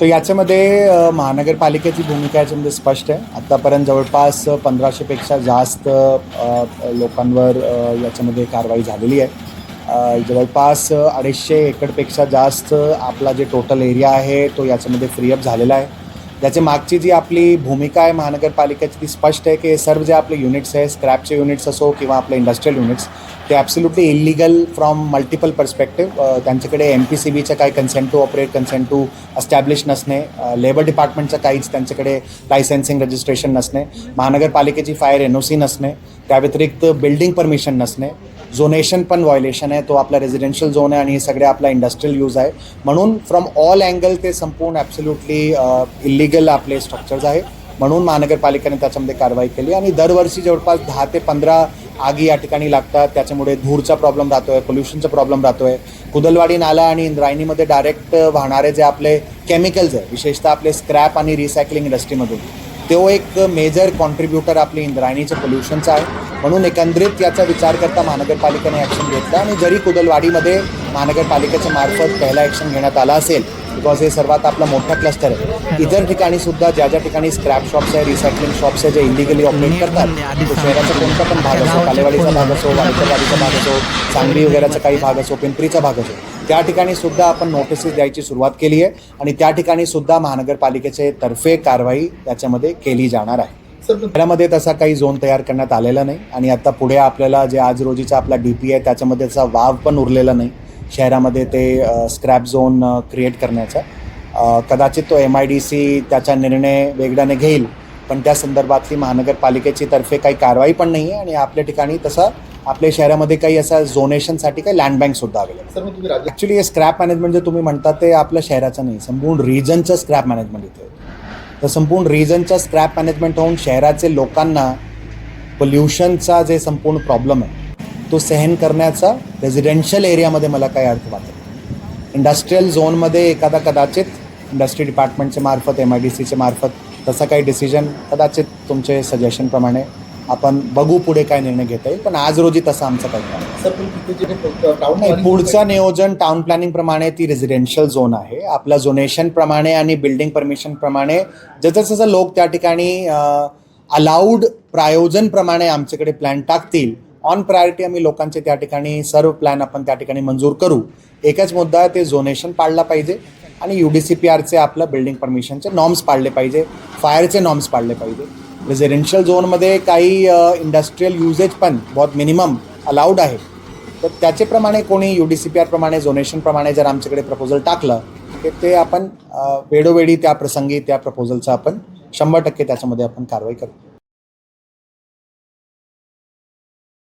तर याच्यामध्ये महानगरपालिकेची भूमिका याच्यामध्ये स्पष्ट आहे. आत्तापर्यंत जवळपास पंधराशेपेक्षा जास्त लोकांवर याच्यामध्ये कारवाई झालेली आहे. जवळपास अडीचशे एकरपेक्षा जास्त आपला जे टोटल एरिया आहे तो याच्यामध्ये फ्रीअप झालेला आहे. ज्याच्या मागची जी आपली भूमिका आहे महानगरपालिकेची ती स्पष्ट आहे की सर्व जे आपले युनिट्स आहे स्क्रॅपचे युनिट्स असो किंवा आपले इंडस्ट्रियल युनिट्स ते absolutely illegal from multiple perspective त्यांच्याकडे एम पी सी बीचं काही consent to operate consent to establish नसणे. लेबर डिपार्टमेंटचं काहीच त्यांच्याकडे लायसन्सिंग रजिस्ट्रेशन नसणे. महानगरपालिकेची फायर एन ओ सी नसणे. त्या व्यतिरिक्त बिल्डिंग परमिशन नसणे. झोनेशन पण व्हायलेशन आहे तो आपला रेसिडेन्शियल झोन आहे आणि हे सगळे आपला इंडस्ट्रियल यूज आहे. म्हणून फ्रॉम ऑल अँगल ते संपूर्ण ॲब्सोल्युटली इलिगल uh, आपले स्ट्रक्चर्स आहे. म्हणून महानगरपालिकेने त्याच्यामध्ये कारवाई केली आणि दरवर्षी जवळपास दहा ते पंधरा आगी या ठिकाणी लागतात. त्याच्यामुळे धूरचा प्रॉब्लेम राहतो आहे पोल्युशनचा प्रॉब्लेम राहतो आहे कुदलवाडी नाला आणि इंद्रायणीमध्ये डायरेक्ट वाहणारे जे आपले केमिकल्स आहे विशेषतः आपले स्क्रॅप आणि रिसायकलिंग इंडस्ट्रीमधून तो एक मेजर कॉन्ट्रीब्युटर आपली इंद्रायणीचं पोल्युशनचा आहे. म्हणून एकंदरीत याचा विचार करता महानगरपालिकेने ॲक्शन घेतला आणि जरी कुदलवाडीमध्ये महानगरपालिकेच्या मार्फत पहिला ॲक्शन घेण्यात आला असेल बिकॉज हे सर्वात आपला मोठा क्लस्टर आहे. इतर ठिकाणी सुद्धा ज्या ज्या ठिकाणी स्क्रॅप शॉप्स आहे रिसायकलिंग शॉप्स आहे जे इलिगली ऑपरेट करतात तो शहराचा कोणता पण भाग असो कालेवाडीचा भाग असो वाडेकरवाडीचा भाग असो सांगली वगैरेचा काही भाग असो पिंपरीचा भाग असो त्या ठिकाणी सुद्धा आपण नोटिसेस द्यायची सुरुवात केली आहे आणि त्या ठिकाणी सुद्धा महानगरपालिकेचे तर्फे कारवाई त्याच्यामध्ये केली जाणार आहे. शहरामध्ये तसा काही झोन तयार करण्यात आलेला नाही आणि आता पुढे आपल्याला जे आज रोजीचा आपला डी पी आहे त्याच्यामध्ये त्याचा वाव पण उरलेला नाही. शहरामध्ये ते स्क्रॅप झोन क्रिएट करण्याचा कदाचित तो एम आय डी सी त्याचा निर्णय वेगळ्याने घेईल पण त्या संदर्भातली महानगरपालिकेची तर्फे काही कारवाई पण नाही आहे आणि आपल्या ठिकाणी तसा आपल्या शहरामध्ये काही असा झोनेशनसाठी काही लँड बँक सुद्धा अवेलेबल ॲक्च्युली हे स्क्रॅप मॅनेजमेंट जे तुम्ही म्हणतात ते आपल्या शहराचं नाही संपूर्ण रिजनचं स्क्रॅप मॅनेजमेंट इथे. तर संपूर्ण रिजनचं स्क्रॅप मॅनेजमेंट होऊन शहराचे लोकांना पोल्युशनचा जे संपूर्ण प्रॉब्लेम आहे तो सहन करण्याचा रेसिडेन्शियल एरियामध्ये मला काही अर्थ वाटत इंडस्ट्रीयल झोनमध्ये एखादा कदाचित इंडस्ट्री डिपार्टमेंटच्या मार्फत एम आय डी सीच्या मार्फत तसा काही डिसिजन कदाचित तुमचे सजेशनप्रमाणे आपण बघू पुढे काय निर्णय घेता येईल. पण आज रोजी तसा आमचा काही नाही. पुढचं नियोजन टाउन प्लॅनिंग प्रमाणे ती रेसिडेन्शियल झोन आहे. आपल्या झोनेशन प्रमाणे आणि बिल्डिंग परमिशन प्रमाणे जसं जसं लोक त्या ठिकाणी अलाउड प्रायोजन प्रमाणे आमच्याकडे प्लॅन टाकतील ऑन प्रायोरिटी आम्ही लोकांचे त्या ठिकाणी सर्व प्लॅन आपण त्या ठिकाणी मंजूर करू. एकच मुद्दा ते झोनेशन पाळला पाहिजे आणि यू डी सी पी आरचे आपलं बिल्डिंग परमिशनचे नॉर्म्स पाळले पाहिजे फायरचे नॉर्म्स पाळले पाहिजे. रेझिडेन्शियल झोनमध्ये काही इंडस्ट्रीयल युजेज पण बहुत मिनिमम अलाउड आहे. तर त्याचेप्रमाणे कोणी यू डी सी पी आरप्रमाणे झोनेशनप्रमाणे जर आमच्याकडे प्रपोजल टाकलं तर ते आपण वेळोवेळी त्या प्रसंगी त्या प्रपोजलचं आपण शंभर टक्के त्याच्यामध्ये आपण कारवाई करू.